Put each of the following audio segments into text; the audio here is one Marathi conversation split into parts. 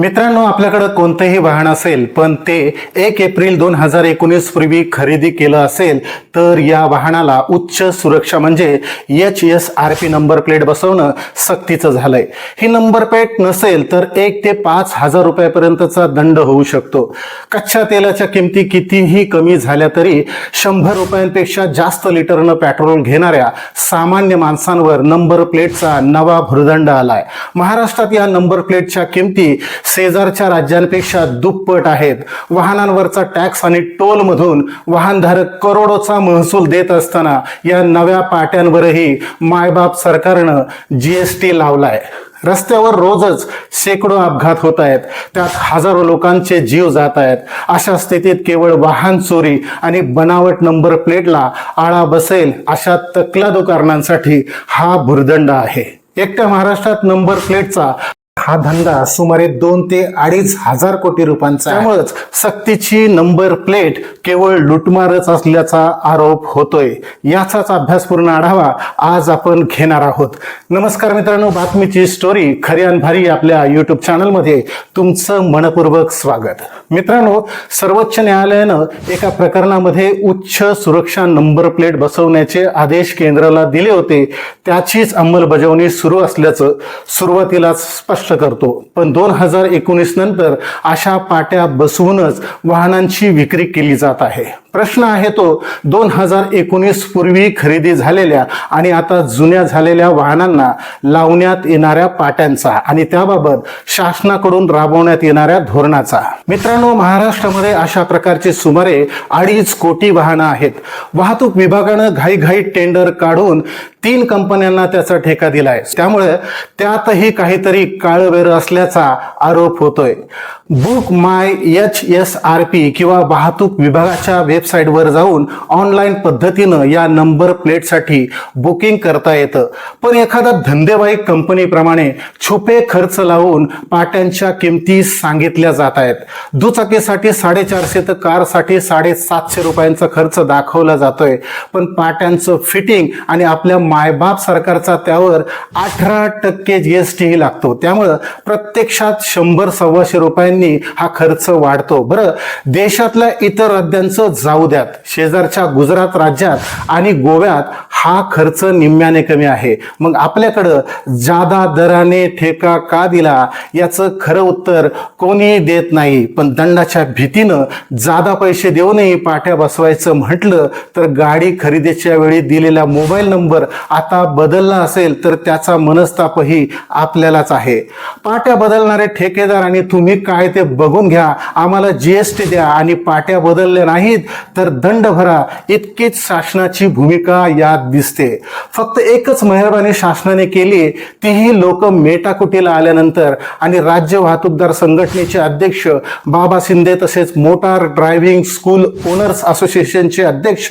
मित्रांनो आपल्याकडं कोणतंही वाहन असेल पण ते एक एप्रिल दोन हजार एकोणीस पूर्वी खरेदी केलं असेल तर या वाहनाला उच्च सुरक्षा म्हणजे H S R P number plate बसवणं सक्तीचं झालंय. ही नंबर प्लेट नसेल तर एक ते पाच हजार रुपयापर्यंतचा दंड होऊ शकतो. कच्च्या तेलाच्या किमती कितीही कमी झाल्या तरी शंभर रुपयांपेक्षा जास्त लिटरनं पेट्रोल घेणाऱ्या सामान्य माणसांवर नंबर प्लेटचा नवा भुर्दंड आलाय. महाराष्ट्रात या नंबर प्लेटच्या किमती शेजारच्या राज्यांपेक्षा दुप्पट आहेत. वाहनांवरचा टॅक्स आणि टोलमधून वाहनधारक करोडोचा महसूल देत असताना या नव्या पाट्यांवरही मायबाप सरकारनं जीएसटी लावलाय. रस्त्यावर रोजच शेकडो अपघात होत आहेत. त्यात हजारो लोकांचे जीव जात आहेत. अशा स्थितीत केवळ वाहन चोरी आणि बनावट नंबर प्लेटला आळा बसेल अशा तकलादो कारणांसाठी हा भुर्दंड आहे. एकट्या महाराष्ट्रात नंबर प्लेटचा हा धंदा सुमारे दोन ते अडीच हजार कोटी रुपयांचा त्यामुळेच सक्तीची नंबर प्लेट केवळ लुटमारच असल्याचा आरोप होतोय. याचाच अभ्यासपूर्ण आढावा आज आपण घेणार आहोत. नमस्कार मित्रांनो बातमीची स्टोरी खरी आणि भारी आपल्या युट्यूब चॅनलमध्ये तुमचं मनपूर्वक स्वागत. मित्रांनो सर्वोच्च न्यायालयानं एका प्रकरणामध्ये उच्च सुरक्षा नंबर प्लेट बसवण्याचे आदेश केंद्राला दिले होते. त्याचीच अंमलबजावणी सुरू असल्याचं सुरुवातीला स्पष्ट करतो. पण दोन हजार एकोणीस नंतर अशा पाट्या बसवूनच वाहनांची विक्री केली जात आहे. प्रश्न आहे तो दोन हजार एकोणीस पूर्वी खरेदी झालेल्या आणि आता जुन्या झालेल्या वाहनांना लावण्यात येणाऱ्या पाट्यांचा आणि त्याबाबत शासनाकडून राबवण्यात येणाऱ्या धोरणाचा. मित्रांनो महाराष्ट्रामध्ये अशा प्रकारची सुमारे अडीच कोटी वाहनं आहेत. वाहतूक विभागानं घाईघाई टेंडर काढून तीन कंपन्यांना त्याचा ठेका दिलाय. त्यामुळे त्यातही काहीतरी काळवेर असल्याचा आरोप होतोय. Book my H S R P किंवा वाहतूक विभागाच्या वेबसाईटवर जाऊन ऑनलाईन पद्धतीनं या नंबर प्लेटसाठी बुकिंग करता येतं. पण एखादा धंदेवाईक कंपनीप्रमाणे छुपे खर्च लावून पाट्यांच्या किमती सांगितल्या जात आहेत. दुचाकीसाठी साडेचारशे तर कारसाठी साडेसातशे रुपयांचा खर्च दाखवला जातोय. पण पाट्यांचं फिटिंग आणि आपल्या मायबाप सरकारचा त्यावर अठरा टक्के जीएसटी लागतो. त्यामुळं प्रत्यक्षात शंभर सव्वाशे रुपयांनी हा खर्च वाढतो. बरं देशातल्या इतर राज्यांचं जाऊ द्यात. शेजारच्या गुजरात राज्यात आणि गोव्यात हा खर्च निम्म्याने कमी आहे. मग आपल्याकडं जादा दराने ठेका का दिला? याचं खरं उत्तर कोणीही देत नाही. पण दंडाच्या भीतीनं जादा पैसे देऊनही पाट्या बसवायचं म्हटलं तर गाडी खरेदीच्या वेळी दिलेला मोबाईल नंबर आता बदलला असेल तर त्याचा मनस्तापही आपल्यालाच आहे. पाट्या बदलणारे ठेकेदार आणि तुम्ही काय ते बघून घ्या. आम्हाला जीएसटी द्या आणि पाट्या बदलल्या नाहीत तर दंड भरा इतकीच शासनाची भूमिका यात दिसते. फक्त एकच मेहरबानी शासनाने केली तीही लोक मेटाकुटीला आल्यानंतर आणि राज्य वाहतूकदार संघटनेचे अध्यक्ष बाबा शिंदे तसेच मोटार ड्रायव्हिंग स्कूल ओनर्स असोसिएशनचे अध्यक्ष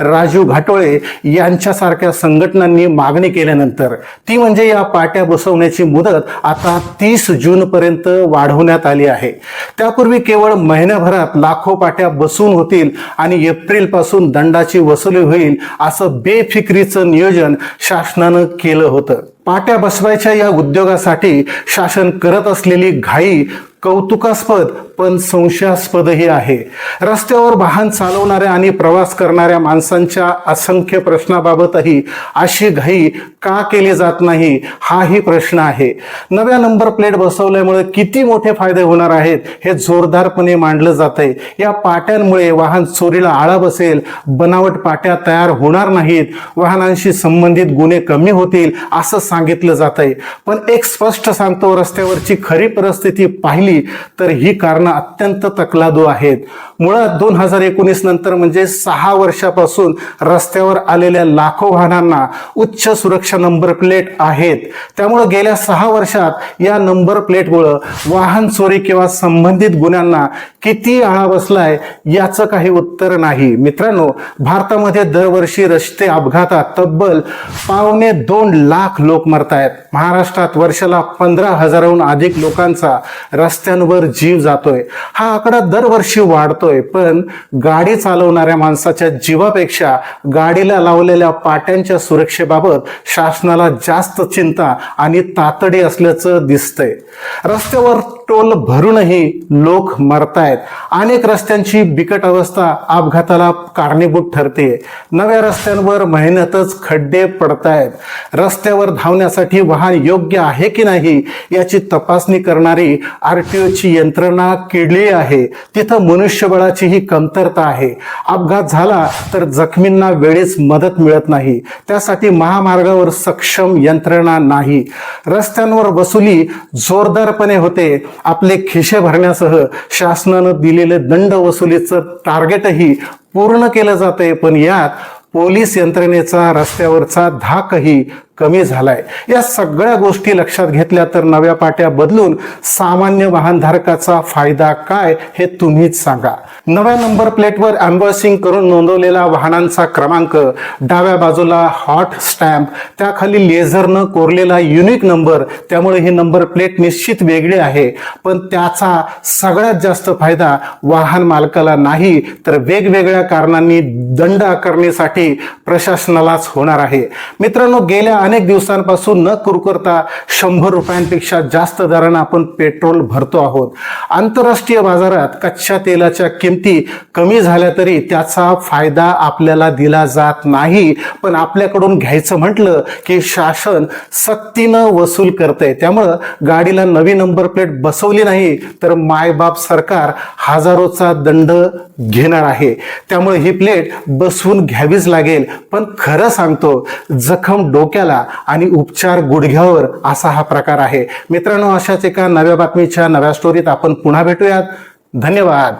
राजू घाटोळे यांच्यासारख्या संघटनांनी मागणी केल्यानंतर ती म्हणजे या पाट्या बसवण्याची मुदत आता तीस जून पर्यंत वाढवण्यात आली आहे. त्यापूर्वी केवळ महिन्याभरात लाखो पाट्या बसून होतील आणि एप्रिलपासून दंडाची वसुली होईल असं बेफिक्रीचं नियोजन शासनानं केलं होतं. पाट्या बसवायच्या या उद्योगासाठी शासन करत असलेली घाई कौतुकास्पद पण संशयास्पदही आहे. रस्त्यावर वाहन चालवणाऱ्या आणि प्रवास करणाऱ्या माणसांच्या असंख्य प्रश्नाबाबतही अशी घाई का केली जात नाही हाही प्रश्न आहे. नव्या नंबर प्लेट बसवल्यामुळे किती मोठे फायदे होणार आहेत हे जोरदारपणे मांडलं जातंय. या पाट्यांमुळे वाहन चोरीला आळा बसेल बनावट पाट्या तयार होणार नाहीत वाहनांशी संबंधित गुन्हे कमी होतील असं सांगितलं जातंय. पण एक स्पष्ट सांगतो रस्त्यावरची खरी परिस्थिती पाहिली तर ही कारण अत्यंत तकलादू आहेत. मुळात दोन हजार एकोणीस नंतर म्हणजे सहा वर्षापासून रस्त्यावर आलेल्या लाखो वाहनांना उच्च सुरक्षा नंबर प्लेट आहेत. त्यामुळं गेल्या सहा वर्षात या नंबर प्लेटमुळं वाहन चोरी किंवा संबंधित गुन्ह्यांना किती आळा बसलाय याचं काही उत्तर नाही. मित्रांनो भारतामध्ये दरवर्षी रस्ते अपघातात तब्बल पावणे दोन लाख लोक मरतायत. महाराष्ट्रात वर्षाला पंधरा हजाराहून अधिक लोकांचा रस्त्यांवर जीव जातोय. येतोय हा आकडा दरवर्षी वाढतोय पण गाडी चालवणाऱ्या माणसाच्या जीवापेक्षा गाडीला लावलेल्या पाट्यांच्या सुरक्षेबाबत शासनाला जास्त चिंता आणि तातडी असल्याचं दिसतंय. रस्त्यावर टोल भरूनही लोक मरतायत. अनेक रस्त्यांची बिकट अवस्था अपघाताला कारणीभूत ठरते. नव्या रस्त्यांवर मेहनतच खड्डे पडतायत. रस्त्यावर धावण्यासाठी वाहन योग्य आहे की नाही याची तपासणी करणारी आर टी ओची यंत्रणा किडली आहे. तिथं मनुष्यबळाचीही कमतरता आहे. अपघात झाला तर जखमींना वेळेस मदत मिळत नाही. त्यासाठी महामार्गावर सक्षम यंत्रणा नाही. रस्त्यांवर वसुली जोरदारपणे होते. आपले खिशे भरण्यासह शासनानं दिलेले दंड वसुलीचं टार्गेटही पूर्ण केलं जातंय. पण यात पोलीस यंत्रणेचा रस्त्यावरचा धाकही कमी झालाय. या सगळ्या गोष्टी लक्षात घेतल्या तर नव्या पाट्या बदलून सामान्य वाहनधारकाचा फायदा काय हे तुम्हीच सांगा. नव्या नंबर प्लेटवर अम्बॉसिंग करून नोंदवलेला वाहनांचा क्रमांक डाव्या बाजूला हॉट स्टॅम्प त्याखाली लेझरनं कोरलेला युनिक नंबर त्यामुळे ही नंबर प्लेट निश्चित वेगळी आहे. पण त्याचा सगळ्यात जास्त फायदा वाहन मालकाला नाही तर वेगवेगळ्या कारणांनी दंड आकारणीसाठी प्रशासनालाच होणार आहे. मित्रांनो गेल्या अनेक दिवसांपासून न कुरकुरता शंभर रुपयांपेक्षा जास्त दरानं आपण पेट्रोल भरतो आहोत. आंतरराष्ट्रीय बाजारात कच्च्या तेलाच्या किमती कमी झाल्या तरी त्याचा फायदा आपल्याला दिला जात नाही. पण आपल्याकडून घ्यायचं म्हटलं की शासन सक्तीनं वसूल करतंय. त्यामुळं गाडीला नवी नंबर प्लेट बसवली नाही तर मायबाप सरकार हजारोचा दंड घेणार आहे. त्यामुळे ही प्लेट बसवून घ्यावीच लागेल. पण खरं सांगतो जखम डोक्याला आणि उपचार गुडघ्यावर असा हा प्रकार आहे. मित्रांनो अशाच एका नव्या बातमीच्या नव्या स्टोरीत आपण पुन्हा भेटूयात. धन्यवाद.